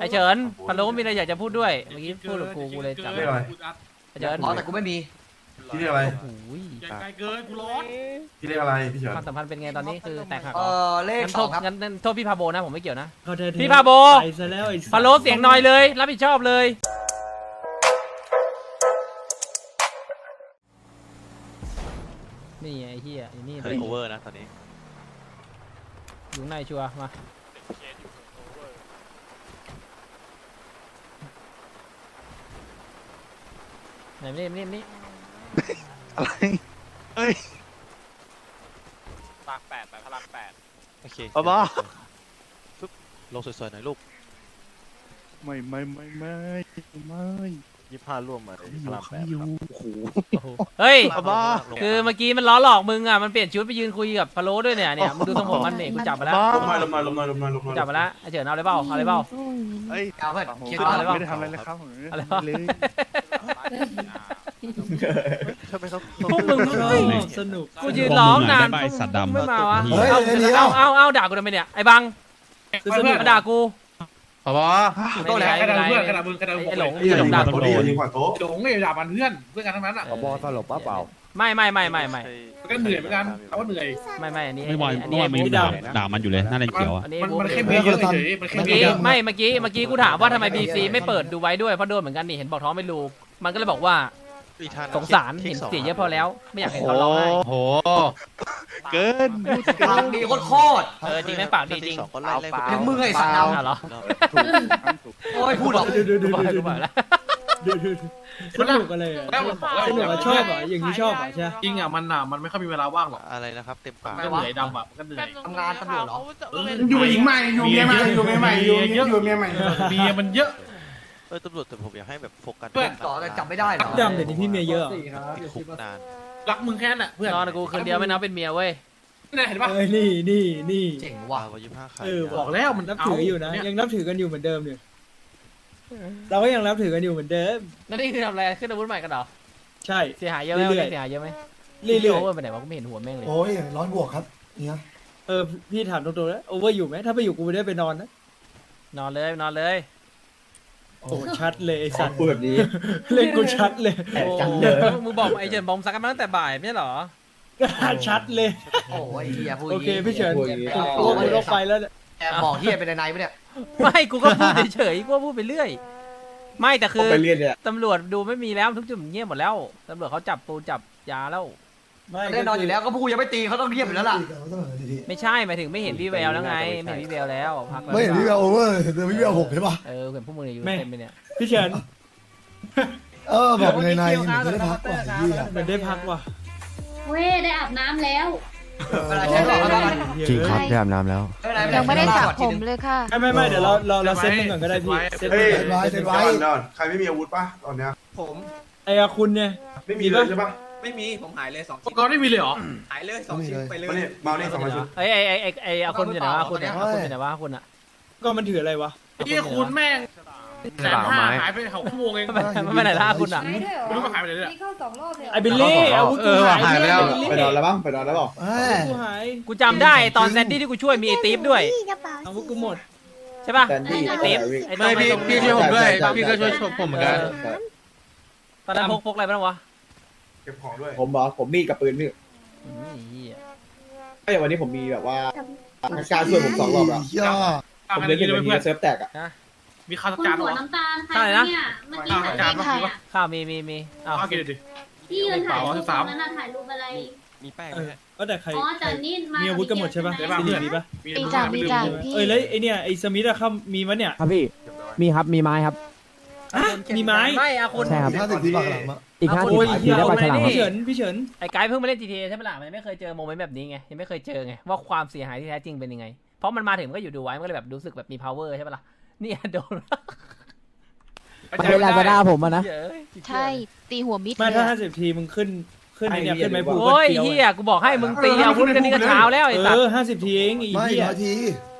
ไอเฉินพะโล้มีอะไรอยากจะพูดด้วย เมื่อกี้พูดกับกูกูเลยจำเรียกอะไร ไอเฉินอ๋อแต่กูไม่มีพี่เรียกอะไร โอ้ยใหญ่ไกลเกินกูร้อนพี่เรียกอะไรพี่เฉินความสัมพันธ์เป็นไงตอนนี้คือแตกหักเหเอรออเลขงั้นสโทอษงครับงั้นงั้นโทษพี่พาโบนะผมไม่เกี่ยวนะเขาเธอพี่พาโบ ไปซะแล้วไอ้สัตว์พะโล้เสียงหน่อยเลย รับผิดชอบเลย นี่ไงไอ้เฮียอยู่นี่เลเฮ้ยยโอเวอร์นะตอนนี้ อยู่ข้างในชัวร์มา ไหนมานี่มานี่มานี่ปากแปดไปพลังแปดโอเคเอาบ้าปึ๊บลงสวยๆหน่อยลูกไม่ไม่ไม่ไม่ไม่ยี่ห้าร่วมมาพลังแปดครับโอ้โหโอ้โหเฮ้ยเอาบ้าคือเมื่อกี้มันล้อหลอกมึงอะมันเปลี่ยนชุดไปยืนคุยกับพะโล้ด้วยเนี่ยเนี่ยมึงดูทรงผมมันเนี่ยกูจับมาแล้วลมหน่อยลมหน่อยลมหน่อยลมหน่อยลมหกูน่อยจับมาแล้วไอ้เฉินเอาเลยเปล่าเอาเลยเปล่าเอ้ยเอาเพื่อนเคลียร์เอาก่อนเลยปะไม่ได้ทำอะไรเลยครับผมอะไรวะเลย ทำไมเขาพวกมึงชอเฮ้ยบสนุกกูยืนร้องนานได้ใบสัตว์ดำไม่มาวะเฮ้ยเอาเดี๋ยว เอาเอาเอาด่ากูทำไมเนี่ยไอ้บังคือสนุกมาด่ากูขอบอไม่เป็นไรไม่เป็นไรเพื่อนกระดาษมึงกระดาษไอ้หลงพี่อย่าหลงด่าโดิอย่ายิงกว่าโตหลงไอ้ด่ามันเพื่อนเพื่อนกันทั้งนั้นอะบอสลบป้าเปล่าไม่ไม่ไม่ไม่ไม่ก็เหนื่อยเหมือนกันเอาว่าเหนื่อยไม่ไม่อันนี้ไม่วายไม่นี้วายไอ้มีบุ๊คด่าด่ามันอยู่เลยน้าแดงเขียวอะนี่มันแค่เมียเยอะเฉยมันแค่เมื่อเมียกี้เยไม่เมื่อกี้เมื่อกี้กูถามว่าทำไมบีซีไม่เปิดดูไว้ด้วยเพราะโดนเหมือนกันนี่เห็นบอกท้องไม่รู้ มันก็เลยบอกว่าอีกทางสงสารเห็นเสียเยอะพอแล้ว ไม่อยากเห็นเขาร้องไห้โหเกินปากดีโคตรเออจริงไหมปากดีจริงสองก็ไล่ไล่ๆอย่างมึงไอ้สัตว์เอาเอาเหรอโอ้ยพูดหรอกดูดูดูกูบอกดูกูบอกแล้วดูดูสนุกอะไรอะแล้วสนุกอะชอบอะอย่างนี้ชอบอะใช่จริงอะมันอะมันไม่ค่อยมีเวลาว่างหรอกอะไรนะครับเต็มปากมันก็เหนื่อยดำอะมันก็เหนื่อยทำงานตำรวจเหรออยู่กับหญิงใหม่อยู่เมียใหม่อยู่เมียใหม่อยู่อยู่เมียใหม่เมียมันเยอะ เออตำรวจแต่ผมอยากให้แบบโฟกัสเพื่อน ต่อแต่จับไม่ได้เหรอ ดำเดี๋ยวนี้พี่เมียเยอะเหรอติดคุกนานรักมึงแค่นั้นแหละเพื่อนนอนกับกูคืนเดียวไม่นับเป็นเมียเว้ยนี่เห็นปะ เออนี่นี่นี่เจ๋งว้าว่ะ วายุห้าใครเออบอกแล้วมันนับถืออยู่นะยังนับถือกันอยู่เหมือนเดิมอยู่เราก็ยังนับถือกันอยู่เหมือนเดิมแล้วนี่คือทำอะไรขึ้นอาวุธใหม่กันเหรอใช่ เสียหายเยอะไหมเรื่อยๆ เสียหายเยอะไหมเรื่อยโอเวอร์ไปไหนวะกูไม่เห็นหัวแม่งเลยโอ้ยร้อนบวกครับเนี่ยๆเออพี่ถามตรงๆนะโอเวอร์อยู่ไหมถ้าไปอยู่กูไม่ได้ไปนอนนะนอนเลยนอนเลย โอ้ชัดเลยไอ้สัตว์พูดแบบนี้ เล่นกูชัดเลยโอ้มึงบอกไอ้เฉินบอมซักกันมาตั้งแต่บ่ายไม่ใช่เหรอชัดเลย โอ้ยเฮียพูดโอเคพี่เฉินพูดอย่างงี้โอ้กูลงไปแล้วเนี่ยแอบบอกเฮียเป็นในๆปะเนี่ยไม่กูก็พูดเฉยๆกูก็พูดไปเรื่อย ไม่แต่คือไปเรียนเนี่ยตำรวจดูไม่มีแล้วทุกจุดเงียบหมดแล้วตำรวจเขาจับปูจับยาแล้ว ไม่แน่นอนอยู่แล้วก็พูดยังไม่ตีเขาต้องเรียบอยู่แล้วล่ะไม่ใช่หมายถึงไม่เห็นพี่แววแล้วไงไม่เห็นพี่แววแล้วพักแล้วไม่เห็นพี่แววโอเวอร์แต่พี่แววหกใช่ปะเออเห็นพวกมึงเนี่ยอยู่เต็มไปเนี่ยพี่เฉินเออบอกในในเหมือนจะได้พักกว่าไอ้เหี้ยเหมือนได้พักว่ะเว้ยได้อาบน้ำแล้วเวลาใช้หลอกก็ต้องจริงครับได้อาบน้ำแล้วยังไม่ได้สระผมเลยค่ะไม่ไม่ไม่เดี๋ยวเราเราเราเซตมันก่อนก็ได้พี่เซตเฮ้ยมันก่อนเซ็นไว้เดี๋ยวใครไม่มีอาวุธป่ะตอนเนี้ยผมไอ้อาคุณเนี่ยไม่มีเลยใช่ป่ะ ไม่มีผมหายเลยสองอุปกรณ์ไม่มีเลยเหรอ หายเลยสต้อองงมีชิ้นเลยไปเลย มาเนี่ยมาเนี่ยสองมาชุดไอ้ไอ้ไอ้ไอ้ไอ้อาคุณอยู่ไหนวะอาคุณเนี่ยอาคุณอยู่ไหนวะอาคุณอะ ก็มันถืออะไรวะ ไอ้ที่คุณแม่งแสนห้าหายไปหกชั่วโมงเองไม่ไม่ไม่ไหนละอาคุณอะหายด้วยเหรอไม่รู้ว่าหายไปไหนเลยอะนี่เข้าสองรอบเลยเหรอไอ้บิลลี่อาวุธกูหายหายไปแล้ว บิลลี่ไปนอนแล้วบ้างไปนอนแล้วบอกเอ้ย กูหายกูจำได้ตอนแซนดี้ที่กูช่วยมีไอ้ตีฟด้วยอาวุธกูหมด ใช่ป่ะแซนดี้ไอ้ตีฟไอ้ตอนไม่พี่ตรงพี่ช่วยผมด้วยพี่ก็ช่วยผมเหมือนกันตอนนั้นพกพกอะไรบ้างวะ เก็บของด้วยผมบอกผมมีดกับปืนพี่อืมเหี้ยไม่วันนี้ผมมีแบบว่าการช่วยผมสองรอบแล้วย่าผมเลยเห็นแบบนี้เซิร์ฟแตกอะมีข้าวคุณจานเหรหัวอน้ำตาลใครคะเนี่ยเมื่อกี้ถ่ายจานรูปใครปะอะข้าวมีมีมีอ้าวข้าวกินดิที่ยืนถ่ายรูปสามตรงนั้นน่ะถ่ายรูปอะไร มีแป้งเออก็แต่ใคร อ๋อแต่นี่มามีอาวุธกันหมดใช่ปะมีสิริมีปะมีมีจ่างมีจ่างพี่เอ้ยแล้วไอเนี่ยไอสมิธอะครับมีมั้ยเนี่ย ครับพี่ มีครับ มีไม้ครับ อะมีไม้ไม่อาคุณใช่ครับ ห้าสิบที่ปากหลังอะอีกห้าสิบโอ้ยนาทีได้ปลาฉลามพี่เฉินพี่เฉินไอ้ไกด์เพิ่งมาเล่น GTA ใช่ไหมล่ะมันยังไม่เคยเจอโมเมนต์แบบนี้ไงยังไม่เคยเจอไงว่าความเสียหายที่แท้จริงเป็นยังไง เพราะมันมาถึงมันก็อยู่ดูไว้มันก็เลยแบบรู้สึกแบบมี power ใช่ปะล่ะเนี่ยโดนมันเป็นลาซาด้าผมอะนะ เย้ยใช่ ตีหัวมิดไม่เลยถ้าอะห้าสิบทีมึงขึ้นขึ้นไอเนี่ยขึ้นไม้ผูกโอ้ยก็เฮีเกี่ยวยกูบอกให้มึงตีอาวุธกันนี่ก็เช้าแล้วไอ้สัตเอว์อห้าสิบทีเองอีไม่เหี้ยร้อยที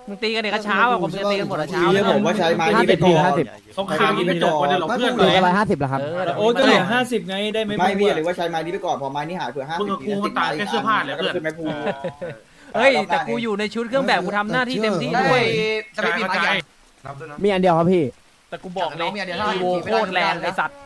มึงตีกันนี่ก็เช้าอะผมจะตีกันหมดละเช้าทีแล้วผมว่าใช้ไม้ห้านี่สิเป็บนทีพอห้าสิบสงครามนี้ไม่จบวันเดียวเราเพื่อนเหลืเลอยร้อยห้าสิบแล้วครับเออโอ้ยก็เหลือห้าสิบไงได้ไม่ไม่พี่อะหรือว่าใช้ไม้นี้ไปก่อนพอไม้นี้หายเผื่อห้ามึสิงบกับกูมันต่างแค่เสื้อผ้าเลยเพื่อนขึ้นไม้ผูกเฮ้ยแต่กูอยู่ในชุดเครื่องแบบกูทำหน้าที่เต็มที่ได้ด้วยสมิธมีไม้ยังนับด้วยนะมีอันเดียวครับพี่ แต่กูบอกเลยน้องมีอันเดียวเท่าไหร่อีโวโคตรแรงไอสัตว์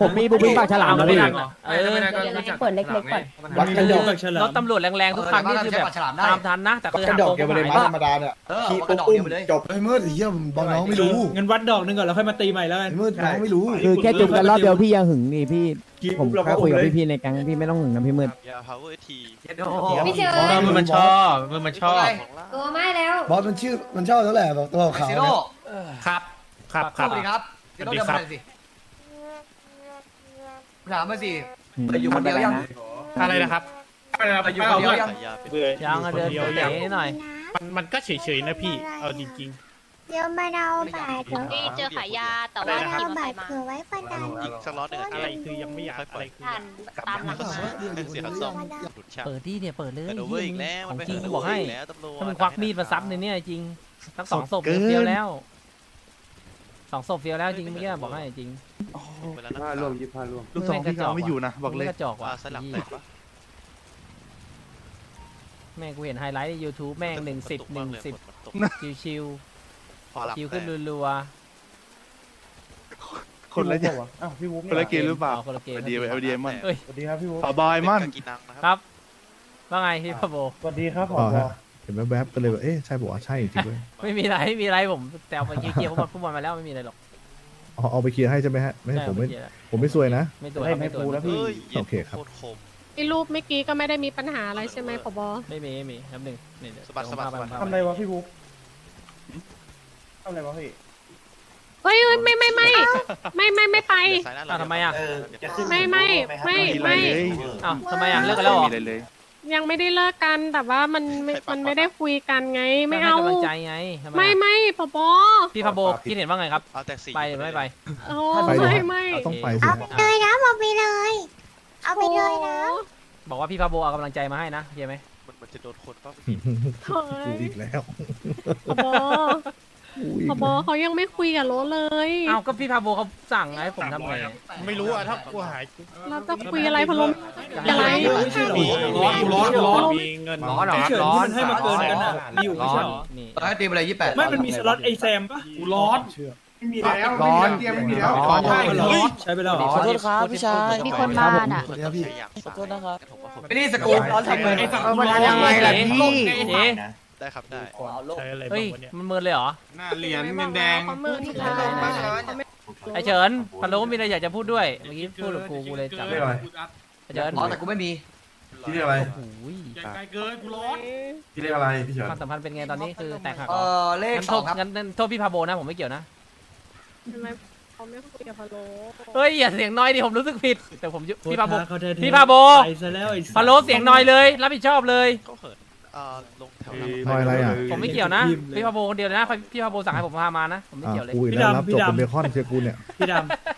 ผมมีบุบินปากฉลามเอนะไม่พี่ทันเหรอเออไม่ได้ก็รู้จักเปิดเล็กๆก่อน วัดกันดอกจากฉลารมถตำรวจแรงๆทุกคันนี่คือแบบฉลามได้ตามทันนะแต่วัดคือกันหาดอกตัวเดียวไปเลยหไม้มายธรรมดาเนี่ยเออขี่มันกระดอกอุ้เดียมวไปเลยจบไอ้มืดไอ้เหี้ยบอกน้องไม่รู้งั้นวัดดอกหนึงก่อนแล้วค่อยมาตีใหม่แล้วกันไอ้มืดน้องไม่รู้คือแค่จุกกันรอบเดียวพี่ยังหึงนี่พี่ขี่ผมปุ๊บเราแค่ก็คุอุ้ยมกับเลยพี่ๆในแก๊งพี่ไม่ต้องหึงนะพี่มืดยา power ทีเจ็ดโดพี่เชิญมือมันชอบมือมันชอบตัวไม่แล้วบอสมันชื่อมันชอบแล้วแหละบอกตัวขาวซิๆโร่เนี่ยครับครับคสรับวัสดีครับซิโร่เดินมาเลยสิ ถามมาสิเปิดอยู่คนเดียวยังอะไรนะครับเปิดอยู่คนเดียวยังฉายาเป็นยังอะเดินเตะนิดหน่อย มันมันก็เฉยๆนะพี่ เอาจริงเดี๋ยวมาเอาบาทเดี๋ยวนี่เจอขายยาแต่ว่าเอาขี่มอเตอร์ไซบาทค์มาเผื่อไว้ประดันอีกสักร้อนหนึ่งๆอะอะไรคือยังไม่อยากอะไรคือทันตามหลังมาเสียขัดซ่อมหลุดฉากเปิดที่เนี่ยเปิดเลยเปิดโอเวอร์อีกแล้วขมัอนงไปจริงเปิดกูบอกให้โอเวร์อีกแล้วตำรวจถ้ามึงควักมีดมาซับในเนี่ยจริงทั้งสองศพเฟี้ยวแล้ว สองศพเฟี้ยวแล้วจริงเมื่อกี้บอกให้จริงเวลานักข่าวรวมยี่ห้ารวมลูกสองพี่เขาไม่อยู่นะบอกเลยกระจอกว่ะว่าสลับแตกปะแม่งกูเห็นไฮไลท์ใน YouTube แม่งหนึ่งสิบหนึ่งสิบมันตกชิวพอหลับๆชิวแตขึ้นกรัวคนละอย่างอ้าวพี่วุ้ๆคนละเกมหรือเปล่าคนละเกมดีไปเอาดีมันเอ้ยสวัสดีครับพี่วุ้ขอบอยมันกินนังนะคครับรับ ว่าไงพี่พะโบสวัสดีครับผอ๋ออฮะ เห็นแวบๆก็เลยว่าเอ๊ะใช่บอกว่าใช่จริงๆด้วยไม่มีอะไรไม่มีอะไรผมแซวไปเกี่ยวๆฟุตบอลฟุตบอลมาแล้วไม่มีอะไรหรอกอ๋อเอาไปเคลียร์ให้ใช่ไหมฮะไม่ใช่ผมไม่ใช่เอาปเคลียร์ผมไม่ซวยนะ ไม่ตัวครับไม่ตัวเฮ้ยโอเคครับ โคตรคม ไอ้รูปเมื่อกี้ก็ไม่ได้มีปัญหาอะไรใช่ไหมผบ ไม่มีไม่มีครับหนึ่งนี่เดี๋ยวสะบัดสะบัดสะบัด ทำอะไรวะพี่วุ้ทำอะไรวะพี่เฮ้ยไม่ไม่ไม่ไม่ไม่ไม่ไป เดี๋ยวซ้ายหน้าอ้าวทำไมอะไม่ไม่ไม่ไม่ อ้าวทำไมอะเลิกกันแล้วเหรอยั งไม่ได้เลิกกันแต่ว่ามันไม่มันไม่ได้คุยกันไง ไม่เอา ให้กำลังใจไงทำไมไม่อะไม่ผบพี่พะโบคิดเห็นว่าไงครับ เอาแต่สี่ไปหรือไม่ไป โอ้ไปเลยไม่ฮะไม่ต้องไปสิ เอาฮะไปเลยนะเอาไปเลย เอาไปเลยนะ บอกว่าพี่พะโบเอากำลังใจมาให้นะเข้าใจไหมมันมันจะโดนคนป่ะเฮ้ยอีกแล้วผบผบเขายังไม่คุยกับโรสเลย เอ้าก็พี่พะโบเขาสั่งไงผมทำไง ไม่รู้อะถ้ากูหาย เราจะคุยอะไรพะลม อะไรไม่ใช่หรอร้อนร้อนร้อนมีเงินร้อนเหรอเฉินที่มันให้มาเกินกันอะมีอยู่ไม่ใช่เหรอนี่เออตีไปเลยยี่แปดไม่มันมีสล็อตไอแซมปะกูร้อนเชื่อไม่มีแล้วร้อนเตรียมไม่มีแล้วร้อนใช่เหรอใช้ไปแล้วเหรอขอโทษครับพี่ชายมีคนมาน่ะขอโทษนะครับผมว่าผมไม่นี่สกูลร้อนทำเลยไอ้ฝั่งเออมันยังไงล่ะพี่เจ๊ได้ครับได้ใช้อะไรเฮ้บ้ายงวะเนี่ยมันเมินเลยเหรอหน้าเหรียญเงินแดงเขามือที่ร้านไอเฉินพะโล้มีอะไรอยากจะพูดด้วยเมื่อกี้พูดกับกูกูเลยจำ เรียกอะไรไอเฉินอ๋อแต่กูไม่มีพี่เรียกอะไร โอ้ยใกล้เกินกูร้อนพี่เรียกอะไรพี่เฉินความสัมพันธ์เป็นไงตอนนี้คือแตกหักเอเหรออเลขงั้นสโทอษงครับงั้นงั้นโทษพี่พาโบนะผมไม่เกี่ยวนะ ทำไมเขาไม่คุยกับพะโลเฮ้ยอย่าเสียงน้อยดิผมรู้สึกผิด แต่ผมยุพี่พาโบเขาแท้ๆพี่พาโบ ไปซะแล้วไอ้สัตว์พาโลเสียงน้อยเลย รับผิดชอบเลยก็เหินเอ่อลงแถวหลังน้อยอะไรอะ ผมไม่เกี่ยวนะ พี่พาโบคนเดียวเลยนะพี่พาโบสั่งให้ผมพามานะ ผมไม่อะเกี่ยวเลยกูอีกแล้วรับจบเป็นเบคอนเชียร์กูเนี่ยพี่ดำ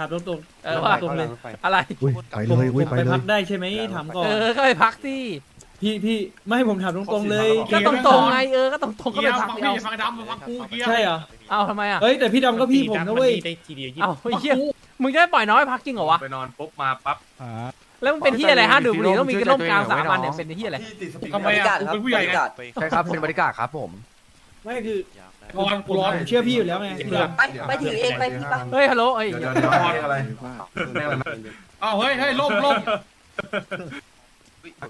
ถามตรงๆเออว่า ตรงๆเลยอะไร อุ้ยไปผมเลยอุ้ยผมไปไปเลพัยกได้ใช่ไหมถามก่อน เออ ก็ไปพักสิพี่พี่ไม่ให้ผมถามตรงๆเลยก็ตรงๆไงเออ ก็ตรงๆก็เกีไปยร์พักฟังเดียวพี่ฟังดำฟังกูเกียร์ใช่เหรอเอ้าทำไมอะเฮ้ยแต่พี่ดำก็พี่ผมนะเว้ยได้ทีเดียวยี่เอ้าเฮ้ยเหี้ยมึงจะปล่อยน้อยพักจริงเหรอวะ ไปนอนปุ๊บมาปั๊บแล้วมึงเป็นที่อะไรฮะดูดบุหรี่ต้องมีกระล่มกลางสามอันเนี่ยเป็นที่อะไรพี่ติดสปริงทำไมอะกูเป็นผู้ใหญ่ไงไปใช่ครับเป็นบริการครับผม ไม่คือ อยากได้ร้อนกูร้อนผมเชื่อพี่อยู่แล้วไงพี่ดำไปไปถือเองไปพี่ปะเฮ้ยฮัลโหลเอ้ยเดี๋ยวเดี๋ยวเรียกอะไรเรียกอะไรนะอ้าวเฮ้ยเฮ้ยล่มล่ม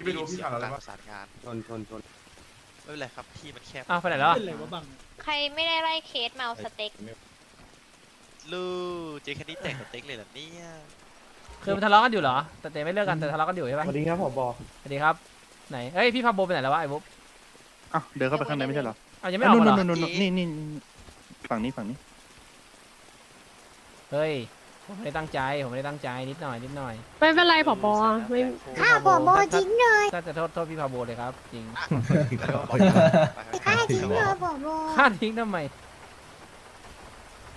ไม่รู้พี่อ่านอะไรวะประสานงานชนชนชนไม่เป็นไรครับที่มันแคบอ้าวไปไหนแล้วอะเป็นไรวะบังใครไม่ได้ไล่เคสมาเอาสเต็กลูเจแคนดี้แต่งสเต็กเลยเหรอเนี่ยคือมันทะเลาะกันอยู่เหรอ แต่แต่ไม่เลิกกันแต่ทะเลาะกันอยู่ใช่สปะวัสดีครับผบสวัสดีครับ ไหนเฮ้ยพี่พาโบไปไหนแล้ววะไอ้บุ๊บอ้าวเดินเข้าไปข้างในไม่ใช่เหรอ อ้าวยังไม่ออกมาเหรอนี่นี่ฝั่งนี้ฝั่งนี้ เฮ้ยผมไม่ได้ตั้งใจผมไม่ได้ตั้งใจนิดหน่อยนิดหน่อยไม่เป็นไรผบไม่ ข้าบอโบทิ้งเลยถ้าจะโทษโทษพี่พาโบเลยครับจริงข้าทิ้งเลยบอโบค่าทิ้งทำไม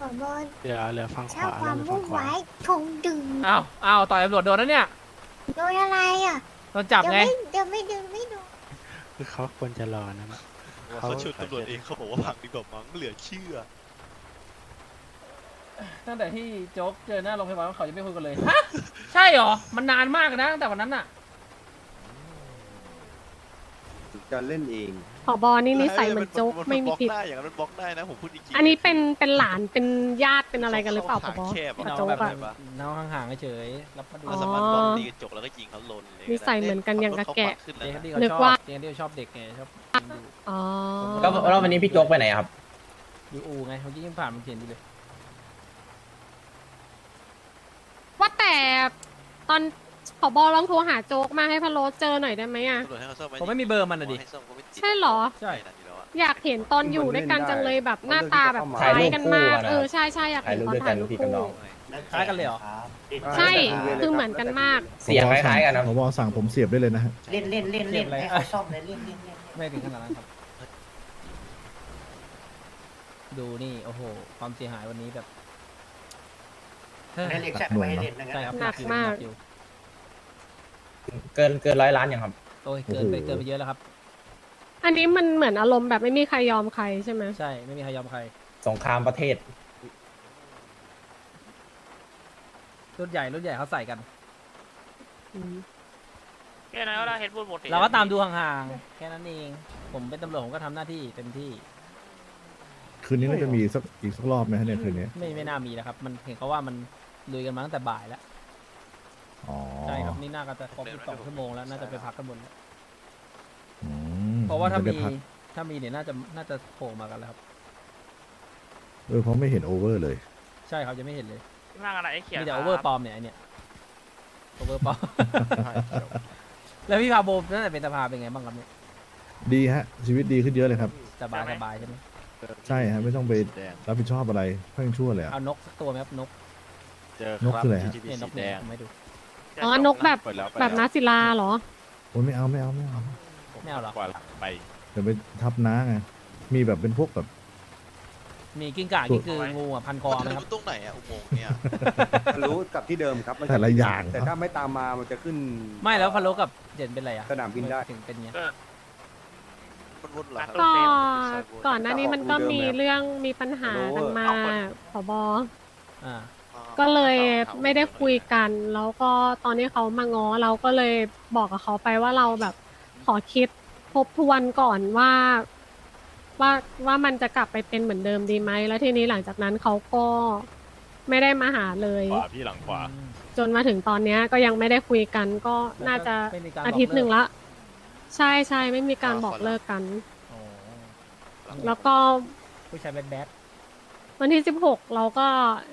บอโบเดี๋ยวเหลือฝั่งขชอบวาความวุ่นวายทงดึงอ้าวอ้าวต่อยตำรวจโดนแล้วเนี่ยโดนอะไรอะโดนจับเดี๋ยวไงไม่เดี๋ยวไม่ดึงไม่ดูคือเขาควรจะรอนะ เขาชุดตำรวจเองเขาบอกว่าพังดีกว่ามั้งเหลือเชื่อตั้งแต่ที่โจ๊กเจอหน้าโรงพยาบาลเขาจะไม่คุยกันเลยฮะใช่เหรอ มันนานมากนะตั้งแต่วันนั้นน่ะจะเล่นเอง เผบนี่นิสัยเหมือนโจ๊กไม่มีผิดบล็อกได้อย่างนั้นมันบล็อกได้นะผมพูดจริงๆอันนี้เป็นเป็นหลานเป็นญาติเป็นอะไรกันหรือเปล่าผบแคบกับน้องโจ๊แบบกอะน้องห่างๆเฉยๆรับมาดูอ๋เราอสามารถบล็อกตีกระจกแล้วก็ยิงเขาลนเลยนิสัยเหมือนกันอย่างกับแกะขึ้นเจแล้วนนะดี้เขาชอนึกว่าบเจนดี้เขาชอบเด็กไงชอบดูอ๋อแล้วแล้ววันนี้พี่โจ๊กไปไหนครับดูอูไงเมื่อกี้ยังผ่านมันเขียนอยู่เลยว่าแต่ตอน ผบลองโทรหาโจ๊กมาให้พะโลเจอหน่อยได้ไหมอะ ตำรวจให้เขาซ่อมหผมไม่มีเบอร์มันอะดิ ให้ซ่อมก็ไม่ติดใช่เหรอ ใช่นั่นอยู่แล้วอะอยากเห็นตอนอยู่ด้วยกันจังเลยแบบหน้าตาแบบคล้ายกันมาก เออใช่ใช่อยากถ่ายเห็นรูปตอนด้วยกัถ่านยรูปพี่กับน้คู่องคล้ายกันเลยเหรอ ใช่คือเหมือนกันมาก เสียงคล้ายๆกันนะ ผมสั่งผมเสียบได้เลยนะฮะ เล่นเล่นเล่นเล่นให้เขาชอบเลยเล่นเล่นเล่นไม่ถึงขนาดนั้นครับ ดูนี่โอ้โห ความเสียหายวันนี้แบบเฮ้ยหนักหน่วงเนอะใช่ครับหนักอยู่มากอยู่ เกินเกินร้อยล้านยังครับ โอ้ยเกินไปเกินไปเยอะแล้วครับ อันนี้มันเหมือนอารมณ์แบบไม่มีใครยอมใครใช่ไหมใช่ไม่มีใครยอมใคร สงครามประเทศ รุ่นใหญ่รุ่นใหญ่เขาใส่กัน อืมแค่นั้นก็ได้เฮดบูดหมดเราก็ตามดูห่างๆ แค่นั้นเอง ผมเป็นตำรวจผมก็ทำหน้าที่เต็มที่ คืนนี้น่าจะมีสักอีกสักรอบไหมฮะเนี่ยคืนนี้ ไม่ไม่น่ามีแล้วครับ มันเห็นเขาว่ามันลุยกันมาตั้งแต่บ่ายแล้ว อ๋อใช่ครับนี่น่าจะครบ12ชั่วโมงแล้วน่าจะไปพักกันบนแล้วอืมเพราะว่าถ้าจะมีได้พักถ้ามีเนี่ยน่าจะน่าจะโผล่มากันแล้วครับ เออเพราะไม่เห็นโอเวอร์เลย ใช่ครับยังไม่เห็นเลยนั่งอะไรไอ้เขียวมีแต่โอเวอร์ปลอมเนี่ยไอ้เนี่ยโอเวอร์ปลอม แล้วพี่พาโบตั้งแต่เป็นสภาเป็นไงบ้างครับเนี่ยดีฮะ ชีวิตดีขึ้นเยอะเลยครับ สบายสบายใช่ไหมใช่ฮะ ไม่ต้องไปรับผิดชอบอะไรเพิ่งชั่วเลยอะ เอานกสักตัวไหมครับนกนกคืออะไรฮะ เนี่ยนกเนี่ยผมไม่ดู อ๋อนกแบบแบบนาศิลาเหรอ โอ้ยไม่เอาไม่เอาไม่เอา ไม่เอาหรอเดี๋ยวไปทับน้าไง มีแบบเป็นพวกแบบ มีกิ้งก่ากิ้งคืองูอะพันคอมันไหมทะครับลุตรงไหนอะอุโมงค์เนี่ย รู้กับที่เดิมครับแต่ละอย่างแต่คถ้ารับไม่ตามมามันจะขึ้น ไม่แล้วพะโลกับเด่นเป็นไรอะสนามบินได้ ถึงเป็นเงี้ย มันวนเหรอครับ ก็ก่อนหน้านี้มันก็มีเรื่องมีปัญหากันมาผบ อ่า ก็เลยไม่ได้คุยกัน แล้วก็ตอนที่เขามาง้อเราก็เลยบอกกับเขาไปว่าเราแบบขอคิดทบทวนก่อนว่า ว่าว่ามันจะกลับไปเป็นเหมือนเดิมดีไหมแล้วทีนี้หลังจากนั้นเขาก็ไม่ได้มาหาเลย ขวาพี่หลังขวา จนมาถึงตอนเนี้ยก็ยังไม่ได้คุยกันก็น่าจะไม่มีกรอาทิตย์หนึ่งบอกเลิกละ ใช่ใช่ไม่มีการบอกเลิกกัน โอ้แล้วก็ผู้ชายแบดแบดวันที่สิบหกเราก็พ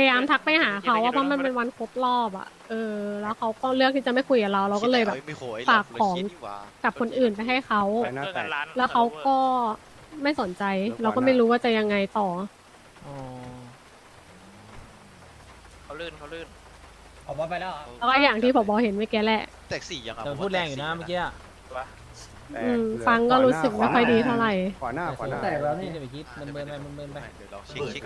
ยายามทักไปหาเขาว่าเพราะมันเป็นวันครบรอบอะ เออ แล้วเขาก็เลือกที่จะไม่คุยกับเรา เราก็เลยแบบไม่โหยฝากของเรคิดนี่หว่ากับคนอื่นไปให้เขาไปหน้าแตกแล้วเขาก็ไม่สนใจ เราก็ไม่รู้ว่าจะยังไงต่ออ๋อเขาลื่นเขาลื่นออกมาไปแล้วแล้วก็อย่างที่ผบเห็นเมื่อกี้แหละ แตกสี่ยังอะแต่พูดแรงอยู่นะเมื่อกี้อะอืมฟังก็รู้สึกไม่ค่อยดีเท่าไหร่ขวาหน้าขวาหน้าแต่แล้วนี่จะไปคิดมันเบินไปมันเบินไปเดี๋ยวเราเช็คเช็ค